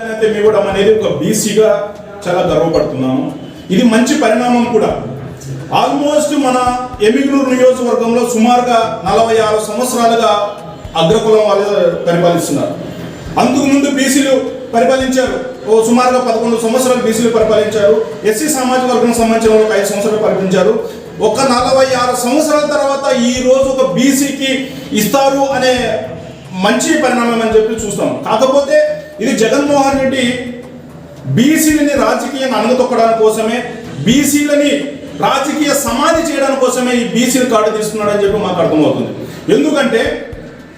ప్రాధాన్యత ఇవ్వడం అనేది ఒక బీసీగా చాలా గర్వపడుతున్నాము. ఇది మంచి పరిణామం కూడా. ఆల్మోస్ట్ మన ఎమిగ్నూరు నియోజకవర్గంలో సుమారుగా నలభై ఆరు సంవత్సరాలుగా అగ్రకులం వాళ్ళు పరిపాలిస్తున్నారు. అందుకు ముందు బీసీలు పరిపాలించారు. ఓ సుమారుగా పదకొండు సంవత్సరాలు బీసీలు పరిపాలించారు. ఎస్సీ సామాజిక వర్గం సంబంధించిన వాళ్ళు ఒక ఐదు సంవత్సరాలు పరిపాలించారు. ఒక నలభై ఆరు సంవత్సరాల తర్వాత ఈ రోజు ఒక బీసీకి ఇస్తారు అనే మంచి పరిణామం అని చెప్పి చూస్తాం. కాకపోతే ఇది జగన్మోహన్ రెడ్డి బీసీలని రాజకీయంగా అణగతొక్కడానికి కోసమే బీసీలని రాజకీయ సమాధి చేయడానికి కోసమే ఈ బీసీలు కార్డు తీసుకున్నాడని చెప్పి మాకు అర్థమవుతుంది. ఎందుకంటే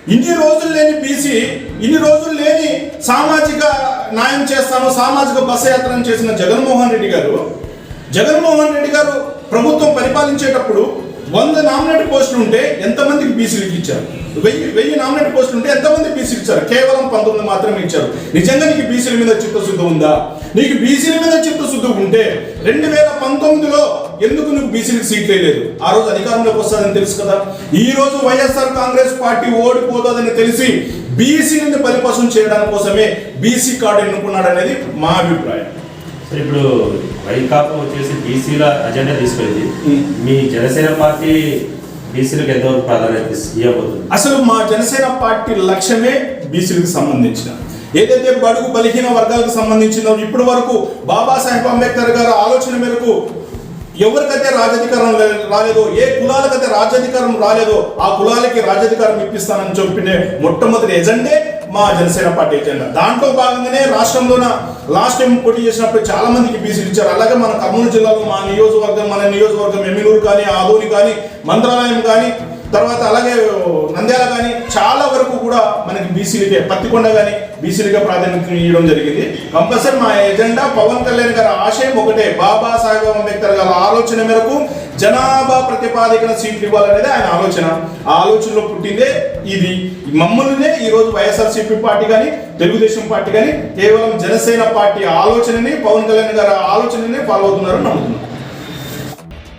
ఇన్ని రోజులు లేని బీసీ ఇన్ని రోజులు లేని సామాజిక న్యాయం చేస్తాను సామాజిక బస యాత్రను చేసిన జగన్మోహన్ రెడ్డి గారు జగన్మోహన్ రెడ్డి గారు ప్రభుత్వం పరిపాలించేటప్పుడు వంద నామినేట్ పోస్టులు ఉంటే ఎంతమందికి బీసీలకు ఇచ్చారు? వెయ్యి వెయ్యి నామినేట్ పోస్టులు ఉంటే ఎంతమంది బీసీలు ఇచ్చారు? కేవలం పంతొమ్మిది మాత్రమే ఇచ్చారు. నిజంగా నీకు బీసీల మీద చిత్తశుద్ధి ఉందా? నీకు బీసీల మీద చిత్తశుద్ధి ఉంటే రెండు వేల పంతొమ్మిదిలో ఎందుకు నువ్వు బీసీలకు సీట్లు లేదు? ఆ రోజు అధికారంలోకి వస్తుందని తెలుసు కదా. ఈ రోజు వైఎస్ఆర్ కాంగ్రెస్ పార్టీ ఓడిపోతుందని తెలిసి బీసీని బలిపశం చేయడానికి కోసమే బీసీ కార్డు ఎన్నుకున్నాడు అనేది మా అభిప్రాయం. ఇప్పుడు వైకాపా వచ్చేసి బీసీల అజెండా తీసుకెళ్ళింది. మీ జనసేన పార్టీ బీసీలకు ఎంతవరకు ప్రాధాన్యత ఇవ్వబోతుంది? అసలు మా జనసేన పార్టీ లక్ష్యమే బీసీలకు సంబంధించిన. ఏదైతే బడుగు బలహీన వర్గాలకు సంబంధించిందో ఇప్పటి వరకు బాబాసాహెబ్ అంబేద్కర్ గారు ఆలోచన మేరకు ఎవరికైతే రాజధికారం రాలేదో ఏ కులాలకైతే రాజ్యాధికారం రాలేదో ఆ కులాలకి రాజ్యాధికారం ఇప్పిస్తానని చెప్పిన మొట్టమొదటి ఎజెండే మా జనసేన పార్టీ ఎజెండా. దాంట్లో భాగంగానే రాష్ట్రంలోన లాస్ట్ టైం పోటీ చేసినప్పుడు చాలా మందికి బీసీలు ఇచ్చారు. అలాగే మన కర్నూలు జిల్లాలో మా నియోజకవర్గం మన నియోజకవర్గం ఎమ్మినూరు కానీ ఆదోని కానీ మంత్రాలయం కానీ తర్వాత అలాగే నంద్యాల కానీ చాలా వరకు కూడా మనకి బీసీలకే పత్తికొండ కానీ బీసీలుగా ప్రాధాన్యత ఇవ్వడం జరిగింది. కంపల్సరీ మా ఎజెండా పవన్ కళ్యాణ్ గారి ఆశయం ఒకటే బాబా సాహెబ్ అంబేద్కర్ గారి ఆలోచన మేరకు జనాభా ప్రతిపాదికన సీట్లు ఇవ్వాలనేది ఆయన ఆలోచన. ఆ ఆలోచనలో పుట్టిందే ఇది. మమ్మల్నే ఈ రోజు వైఎస్ఆర్సీపీ పార్టీ కానీ తెలుగుదేశం పార్టీ కానీ కేవలం జనసేన పార్టీ ఆలోచనని పవన్ కళ్యాణ్ గారి ఆలోచనని ఫాలో అవుతున్నారని నమ్ముతున్నాను